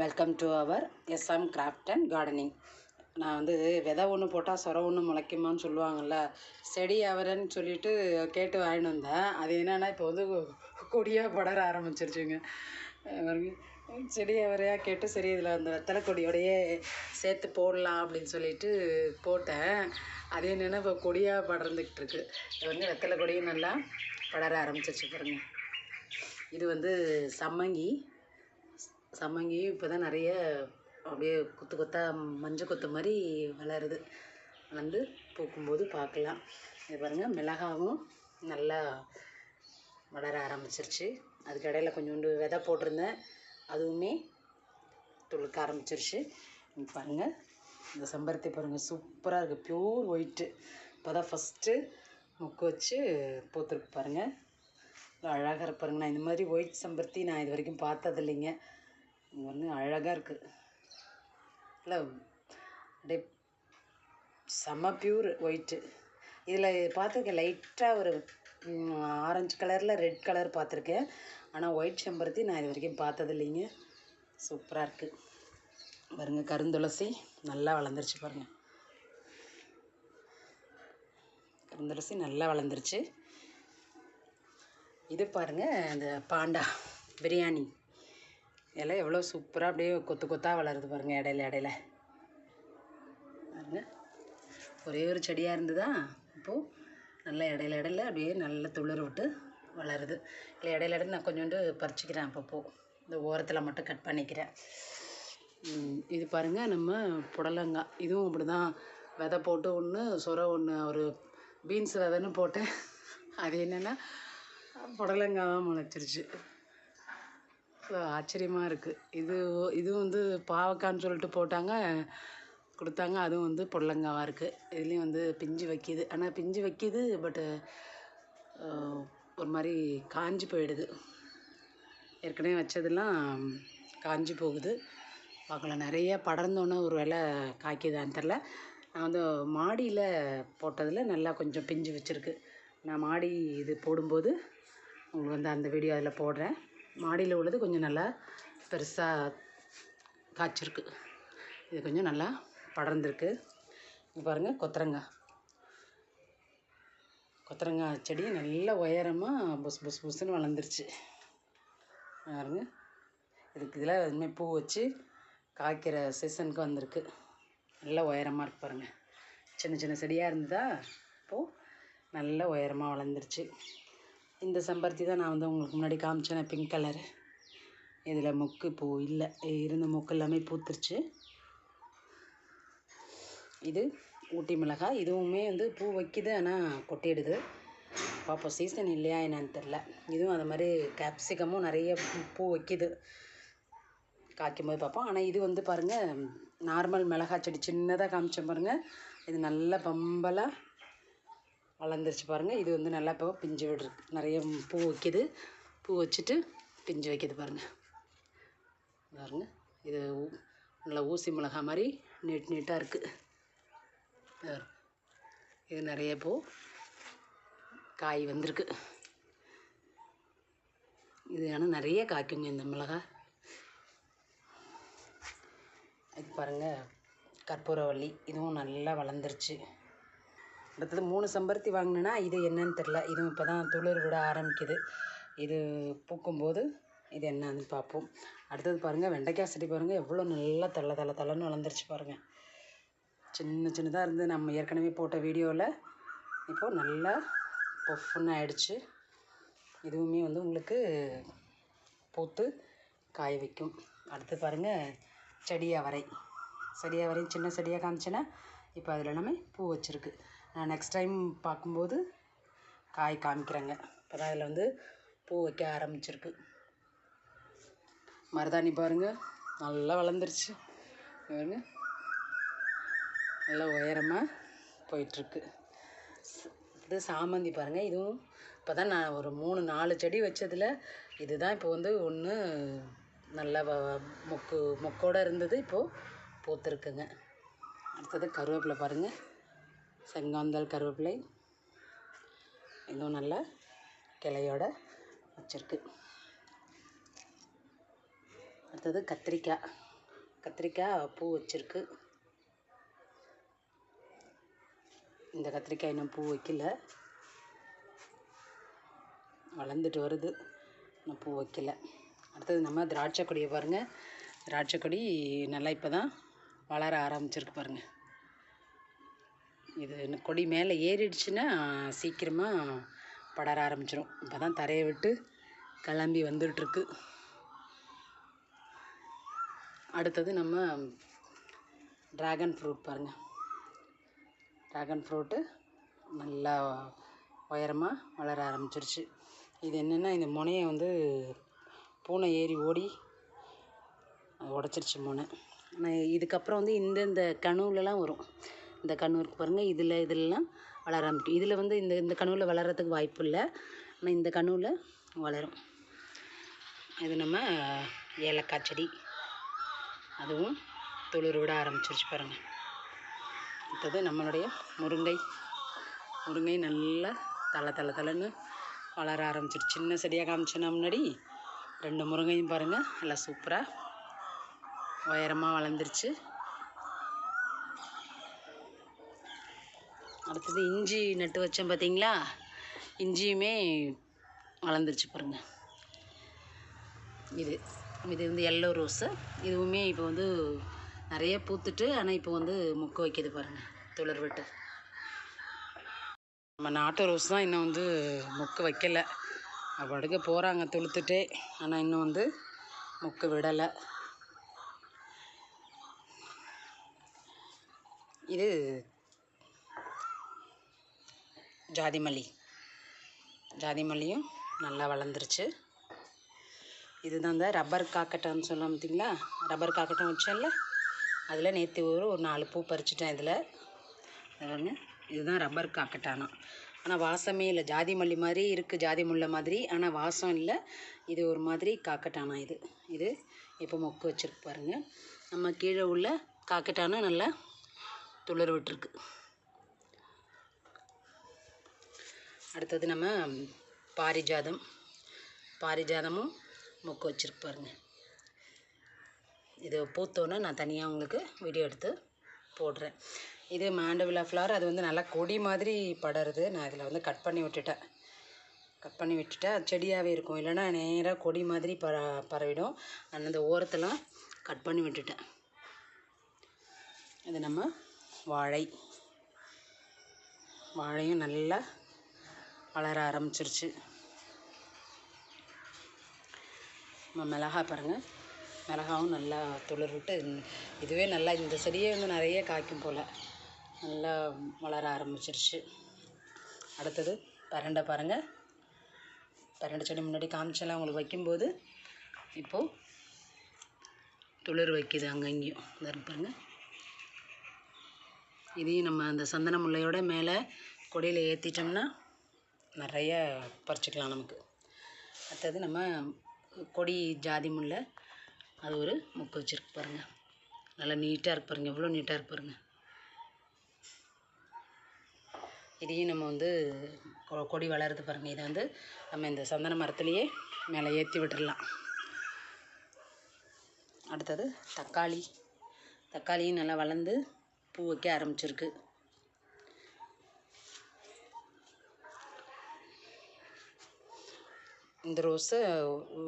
Welcome to our SM craft and gardening நான் வந்து விதை ஒன்று போட்டால் சொர ஒன்று முளைக்குமான்னு சொல்லுவாங்கள்ல செடி அவரைன்னு சொல்லிட்டு கேட்டு வாங்கிட்டு வந்தேன். அது என்னென்னா இப்போ வந்து கொடியாக படர ஆரம்பிச்சிருச்சுங்க. செடி அவரையாக கேட்டு சரி இதில் அந்த வெத்தலை கொடியோடையே சேர்த்து போடலாம் அப்படின்னு சொல்லிட்டு போட்டேன். அது என்னென்னா இப்போ கொடியாக படர்ந்துக்கிட்டு இருக்கு. இது வந்து வெத்தலை கொடியும் நல்லா படர ஆரம்பிச்சிருச்சு பாருங்க. இது வந்து சம்மங்கி சம்மங்கியும் இப்போ தான் நிறைய அப்படியே கொத்து கொத்தா மஞ்சள் கொத்து மாதிரி வளருது. வந்து பூக்கும்போது பார்க்கலாம். இது பாருங்கள் மிளகாவும் நல்லா வளர ஆரம்பிச்சிருச்சு. அதுக்கு இடையில கொஞ்சோண்டு விதை போட்டிருந்தேன். அதுவுமே துளுக்க ஆரம்பிச்சிருச்சு. பாருங்கள் இந்த செம்பருத்தி பாருங்கள் சூப்பராக இருக்குது பியூர் ஒயிட்டு இப்போ தான் ஃபஸ்ட்டு முக்கு வச்சு பூத்துருக்கு பாருங்கள் அழகாக இருப்பாருங்க பாருங்க. நான் இந்த மாதிரி ஒயிட் செம்பருத்தி நான் இது வரைக்கும் பார்த்தது இல்லைங்க இங்கே வந்து அழகாக இருக்குது இல்லை அப்படியே செம்ம பியூர் ஒயிட்டு இதில் பார்த்துருக்கேன் லைட்டாக ஒரு ஆரஞ்சு கலரில் ரெட் கலர் பார்த்துருக்கேன். ஆனால் ஒயிட் செம்பருத்தி நான் இது வரைக்கும் பார்த்தது இல்லைங்க சூப்பராக இருக்குது பாருங்கள் கருந்துளசி நல்லா வளர்ந்துருச்சு பாருங்கள் கருந்துளசி நல்லா வளர்ந்துருச்சு. இது பாருங்க அந்த பாண்டா பிரியாணி. இலை எவ்வளோ சூப்பராக அப்படியே கொத்து கொத்தாக வளருது பாருங்கள் இடையில இடையில. பாருங்க. ஒரே ஒரு செடியாக இருந்ததா? இப்போது நல்லா இடையில இடையில அப்படியே நல்லா துளிர் விட்டு வளருது. இல்லை இடையில இடையில நான் கொஞ்சோண்டு பறிச்சிக்கிறேன் அப்பப்போ. இந்த ஓரத்தில் மட்டும் கட் பண்ணிக்கிறேன். இது பாருங்கள் நம்ம புடலங்காய். இதுவும் அப்படி தான் விதை போட்டு ஒன்று சொர ஒன்று ஒரு பீன்ஸ் விதைன்னு போட்டேன். அது என்னென்னா புடலங்காய் முளைச்சிருச்சு. ஆச்சரியமாக இருக்குது இது இது வந்து பாவக்காய்ன்னு சொல்லிட்டு போட்டாங்க. கொடுத்தாங்க. அதுவும் வந்து புடலங்காவாக இருக்குது இதுலேயும் வந்து பிஞ்சு வைக்கிது. ஆனால் பிஞ்சு வைக்கிது பட்டு ஒரு மாதிரி காஞ்சி போயிடுது. ஏற்கனவே வச்சதெல்லாம் காஞ்சி போகுது. பார்க்கலாம். நிறைய படர்ந்தோன்னே ஒரு வேளை காய்க்குதான்னு தெரில நான் வந்து மாடியில் போட்டதில் நல்லா கொஞ்சம் பிஞ்சு வச்சுருக்கு. நான் மாடி இது போடும்போது உங்களுக்கு வந்து அந்த வீடியோ அதில் போடுறேன். மாடியில் உள்ளது கொஞ்சம் நல்லா பெருசாக காய்ச்சிருக்கு. இது கொஞ்சம் நல்லா படர்ந்துருக்கு. இங்கே பாருங்கள் கொத்தரங்காய். கொத்தரங்காய் செடி நல்ல உயரமாக புஸ் புஸ் புஸ்ன்னு வளர்ந்துருச்சு. பாருங்க. இதுக்கு இதில் இனிமேல் பூ வச்சு காய்க்கிற சீசனுக்கு வந்திருக்கு. நல்ல உயரமாக இருக்கு பாருங்கள் சின்ன சின்ன செடியாக இருந்ததா இப்போது நல்ல உயரமாக வளர்ந்துருச்சு. இந்த செம்பருத்தி தான் நான் வந்து உங்களுக்கு முன்னாடி காமிச்சேன் பிங்க் கலரு இதில் மொக்கு பூ இல்லை. இருந்த மொக்கு எல்லாமே பூத்துருச்சு. இது ஊட்டி மிளகாய் இதுவுமே வந்து பூ வைக்குது ஆனால் கொட்டிடுது. பார்ப்போம் சீசன் இல்லையா என்னன்னு தெரில இதுவும் அது மாதிரி கேப்சிகமும் நிறைய பூ- வைக்கிது. வைக்குது காய்க்கும் போது பார்ப்போம் ஆனால் இது வந்து பாருங்கள் நார்மல் மிளகாய் செடி சின்னதாக காமிச்சேன் பாருங்கள் இது நல்ல பம்பலாக வளர்ந்துருச்சு பாருங்கள் இது வந்து நல்லா இப்போ பிஞ்சு விடுறது நிறைய பூ வைக்கிது. பூ வச்சுட்டு பிஞ்சு வைக்கிது பாருங்கள் பாருங்க. இது ஊ- நல்லா ஊசி மிளகாய் மாதிரி நீட் நீட்டாக இருக்குது இது நிறைய பூ காய் வந்திருக்கு. இது ஆனால் நிறைய காய்க்குங்க இந்த மிளகா. இது பாருங்கள் கற்பூரவள்ளி. இதுவும் நல்லா வளர்ந்துருச்சு. அடுத்தது மூணு செம்பருத்தி வாங்கினேன்னா இது என்னன்னு தெரில இதுவும் இப்போ தான் துளிர் விட ஆரம்பிக்குது. இது பூக்கும்போது இது என்னன்னு பார்ப்போம். அடுத்தது பாருங்கள் வெண்டைக்காய் செடி பாருங்கள் எவ்வளோ நல்லா தள்ள தள்ள தள்ளன்னு வளர்ந்துருச்சு பாருங்கள் சின்ன சின்னதாக இருந்து நம்ம ஏற்கனவே போட்ட வீடியோவில் இப்போது நல்லா பொஃப்னு ஆயிடுச்சு. இதுவுமே வந்து உங்களுக்கு பூத்து காய வைக்கும். அடுத்து பாருங்கள் செடியாக வரை செடியாக வரையும் சின்ன செடியாக காமிச்சேன்னா இப்போ அதில் எல்லாமே பூ வச்சுருக்கு. நான் நெக்ஸ்ட் டைம் பார்க்கும்போது காய் காமிக்கிறேங்க. இப்போ தான் அதில் வந்து பூ வைக்க ஆரம்பிச்சிருக்கு. மருதாணி பாருங்கள் நல்லா வளர்ந்துருச்சு. பாருங்க. நல்லா உயரமாக போயிட்டுருக்கு. இது சாமந்தி பாருங்கள் இதுவும் இப்போ தான் நான் ஒரு மூணு நாலு செடி வச்சதில் இதுதான் இப்போ வந்து ஒன்று நல்ல வ மொக்கு மொக்கோட இருந்தது. இப்போது பூத்துருக்குங்க. அடுத்தது கருவேப்பிலை பாருங்கள் செங்காந்தல் கருவேப்பிலை. இதுவும் நல்ல கிளையோட வச்சுருக்கு. அடுத்தது கத்திரிக்காய். கத்திரிக்காய் பூ வச்சிருக்கு. இந்த கத்திரிக்காய் இன்னும் பூ வைக்கல. வளர்ந்துட்டு வருது. இன்னும் பூ வைக்கல. அடுத்தது நம்ம திராட்சை கொடியை பாருங்கள் திராட்சை கொடி நல்லா இப்போ தான் வளர ஆரம்பிச்சிருக்கு பாருங்கள் இது கொடி மேலே ஏறிடுச்சுன்னா சீக்கிரமாக படர ஆரம்பிச்சிடும் இப்போ தான் தரையை விட்டு கிளம்பி வந்துட்டுருக்கு. அடுத்தது நம்ம ட்ராகன் ஃப்ரூட் பாருங்கள் ட்ராகன் ஃப்ரூட்டு நல்லா உயரமாக வளர ஆரம்பிச்சிருச்சு. இது என்னென்னா இந்த முனையை வந்து பூனை ஏறி ஓடி அது உடச்சிருச்சு முனை. ஆனால் இதுக்கப்புறம் வந்து இந்தந்த கணுவிலலாம் வரும். இந்த கணு பாருங்கள் இதில் இதெல்லாம் வளர ஆரம்பிக்கும் இதில் வந்து இந்த இந்த கணுவில் வளர்கிறதுக்கு வாய்ப்பு இல்லை. ஆனால் இந்த கணுவில் வளரும். இது நம்ம ஏலக்காய் செடி. அதுவும் துளிர் விட ஆரம்பிச்சிருச்சு பாருங்கள் அடுத்தது நம்மளுடைய முருங்கை. முருங்கை நல்லா தலை தலை தலைன்னு வளர ஆரம்பிச்சிருச்சு. சின்ன செடியாக காமிச்சேன்னா முன்னாடி ரெண்டு முருங்கையும் பாருங்கள் நல்லா சூப்பராக உயரமாக வளர்ந்துருச்சு. அடுத்தது இஞ்சி நட்டு வச்சேன் பார்த்தீங்களா? இஞ்சியுமே வளர்ந்துருச்சு பாருங்க. இது இது வந்து எல்லோ ரோஸு. இதுவுமே இப்போ வந்து நிறைய பூத்துட்டு ஆனால் இப்போ வந்து மொக்கு வைக்கிது பாருங்கள் துளிர் விட்டு. நம்ம நாட்டு ரோஸ் தான் இன்னும் வந்து மொக்கு வைக்கலை. அப்படிக்க போகிறாங்க துளுத்துட்டே. ஆனால் இன்னும் வந்து மொக்கு விடலை. இது ஜாதி மல்லி ஜாதி மல்லியும் நல்லா வளர்ந்துருச்சு. இதுதான் இந்த ரப்பர் காக்கட்டான்னு சொல்லலாம் பார்த்தீங்களா ரப்பர் காக்கட்டம் வச்சேன்ல. அதில் நேற்று ஒரு ஒரு நாலு பூ பறிச்சிட்டேன் இதில். பாருங்க இதுதான் ரப்பர் காக்கட்டானா. ஆனால் வாசமே இல்லை. ஜாதி மல்லி மாதிரி இருக்குது ஜாதி முல்லை மாதிரி. ஆனால் வாசம் இல்லை. இது ஒரு மாதிரி காக்கட்டானா இது. இது இப்போ மொக்கு வச்சுருக்கு பாருங்கள் நம்ம கீழே உள்ள காக்கட்டானா நல்லா துளிர் விட்டுருக்கு. அடுத்தது நம்ம பாரிஜாதம். பாரிஜாதமும் மொக்கு வச்சிருக்கு பாருங்க. இது பூத்தோன்னே நான் தனியாக உங்களுக்கு வீடியோ எடுத்து போடுறேன். இது மாண்டவிலா ஃப்ளவர் அது வந்து நல்லா கொடி மாதிரி படருது. நான் இதில் வந்து கட் பண்ணி விட்டுட்டேன். கட் பண்ணி விட்டுட்டா செடியாகவே இருக்கும். இல்லைன்னா நேராக கொடி மாதிரி பர பரவிடும். அந்த ஓரத்தெல்லாம் கட் பண்ணி விட்டுட்டேன். இது நம்ம வாழை. வாழையும் நல்லா வளர ஆரம்பிச்சிருச்சு. நம்ம மிளகா பாருங்கள் மிளகாவும் நல்லா துளிர் விட்டு இதுவே நல்லா இந்த செடியே வந்து நிறைய காய்க்கும் போல். நல்லா வளர ஆரம்பிச்சிருச்சு. அடுத்தது பரண்டை பாருங்கள் பரண்டை செடி முன்னாடி காமிச்செல்லாம் உங்களுக்கு வைக்கும்போது இப்போது துளிர் வைக்குது அங்கங்கேயும் இந்த பாருங்கள் பாருங்க. இதையும் நம்ம அந்த சந்தன முல்லையோட மேலே கொடியில் ஏற்றிட்டோம்னா நிறைய பறிச்சிக்கலாம் நமக்கு. அடுத்தது நம்ம கொடி ஜாதி முல்லை அது ஒரு முக்கு வச்சுருக்கு பாருங்கள் நல்லா நீட்டாக இருக்கு பாருங்கள் எவ்வளோ நீட்டாக இருக்கு பாருங்கள் இதையும் நம்ம வந்து கொ- கொடி வளருது பாருங்கள் இதை வந்து நம்ம இந்த சந்தன மரத்துலேயே மேலே ஏற்றி விட்டுடலாம் அடுத்தது தக்காளி. தக்காளியும் நல்லா வளர்ந்து பூ வைக்க ஆரம்பிச்சிருக்கு. இந்த ரோஸு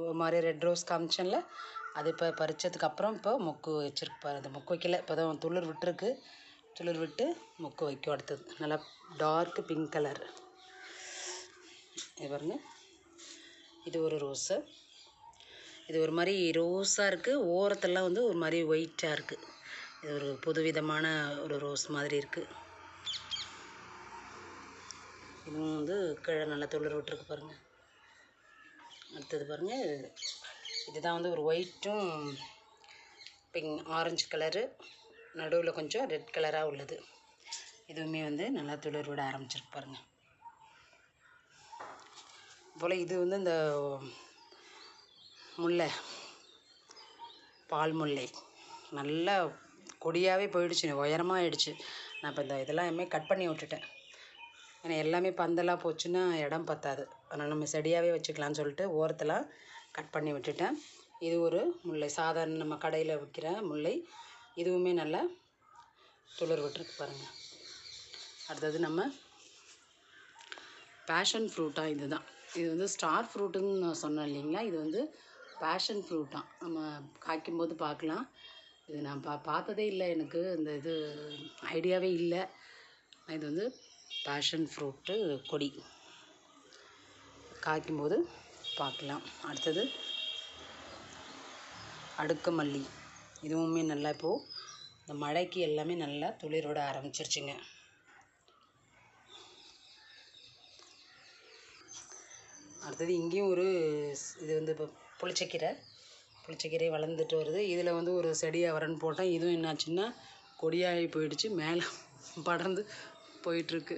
ஒரு மாதிரி ரெட் ரோஸ் காமிச்சேன்ல அது இப்போ பறித்ததுக்கு அப்புறம் இப்போ மொக்கு வச்சிருக்கு பாரு அந்த மொக்கு வைக்கல. இப்போ தான் துளிர் விட்டுருக்கு. துளிர் விட்டு மொக்கு வைக்கும் அடுத்தது. நல்லா டார்க் பிங்க் கலர் இது பாருங்க. இது ஒரு ரோஸு. இது ஒரு மாதிரி ரோஸாக இருக்குது ஓரத்தெல்லாம் வந்து ஒரு மாதிரி ஒயிட்டாக இருக்குது இது ஒரு புதுவிதமான ஒரு ரோஸ் மாதிரி இருக்குது இதுவும் வந்து கீழே நல்லா துளிர் விட்டுருக்கு பாருங்கள் அடுத்தது பாருங்கள் இதுதான் வந்து ஒரு ஒயிட்டும் பிங்க் ஆரஞ்சு கலரு நடுவில் கொஞ்சம் ரெட் கலராக உள்ளது. இதுவுமே வந்து நல்லா துளிர் விட ஆரம்பிச்சிருக்கு பாருங்கள் போல் இது வந்து இந்த முல்லை பால் முல்லை. நல்லா கொடியாகவே போயிடுச்சு உயரமாக ஆயிடுச்சு. நான் இப்போ இந்த இதெல்லாம் கட் பண்ணி விட்டுட்டேன். ஏன்னா எல்லாமே பந்தலாக போச்சுன்னா இடம் பத்தாது. அதனால் நம்ம செடியாகவே வச்சுக்கலாம்னு சொல்லிட்டு ஓரத்தெல்லாம் கட் பண்ணி விட்டுட்டேன். இது ஒரு முல்லை. சாதாரண நம்ம கடையில் விற்கிற முல்லை. இதுவுமே நல்லா துளிர் விட்டுருக்கு பாருங்கள் அடுத்தது நம்ம பேஷன் ஃப்ரூட்டாக இது தான் இது வந்து ஸ்டார் ஃப்ரூட்டுன்னு நான் சொன்னேன் இல்லைங்களா? இது வந்து பேஷன் ஃப்ரூட்டாக நம்ம காய்க்கும்போது பார்க்கலாம். இது நான் பா பார்த்ததே இல்லை எனக்கு. இந்த இது ஐடியாவே இல்லை. இது வந்து பேஷன் ஃப்ரூட்டு கொடி. காய்க்கும்போது பார்க்கலாம். அடுத்தது அடுக்கு மல்லி. இதுவுமே நல்லா இப்போது இந்த மழைக்கு எல்லாமே நல்லா துளிரோட ஆரம்பிச்சிருச்சுங்க. அடுத்தது இங்கேயும் ஒரு இது வந்து இப்போ புளிச்சக்கீரை. புளிச்சக்கீரை வளர்ந்துட்டு வருது. இதில் வந்து ஒரு செடி வரன்னு போட்டேன். இதுவும் என்னாச்சுன்னா கொடியாகி போயிடுச்சு. மேலே படர்ந்து போயிட்டுருக்கு.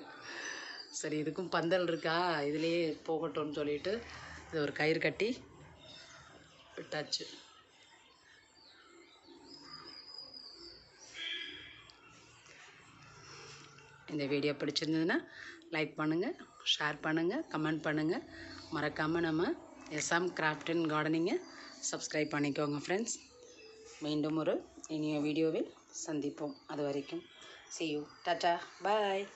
சரி இதுக்கும் பந்தல் இருக்கா? இதுலேயே போகட்டும்னு சொல்லிட்டு இது ஒரு கயிறு கட்டி விட்டாச்சு. இந்த வீடியோ பிடிச்சிருந்ததுன்னா லைக் பண்ணுங்கள் ஷேர் பண்ணுங்கள் கமெண்ட் பண்ணுங்கள் மறக்காமல் நம்ம எஸ்எம் கிராஃப்ட் அண்ட் கார்டனிங்கை சப்ஸ்கிரைப் பண்ணிக்கோங்க ஃப்ரெண்ட்ஸ் மீண்டும் ஒரு இனிய வீடியோவில் சந்திப்போம். அது வரைக்கும் சி யூ டாட்டா பாய்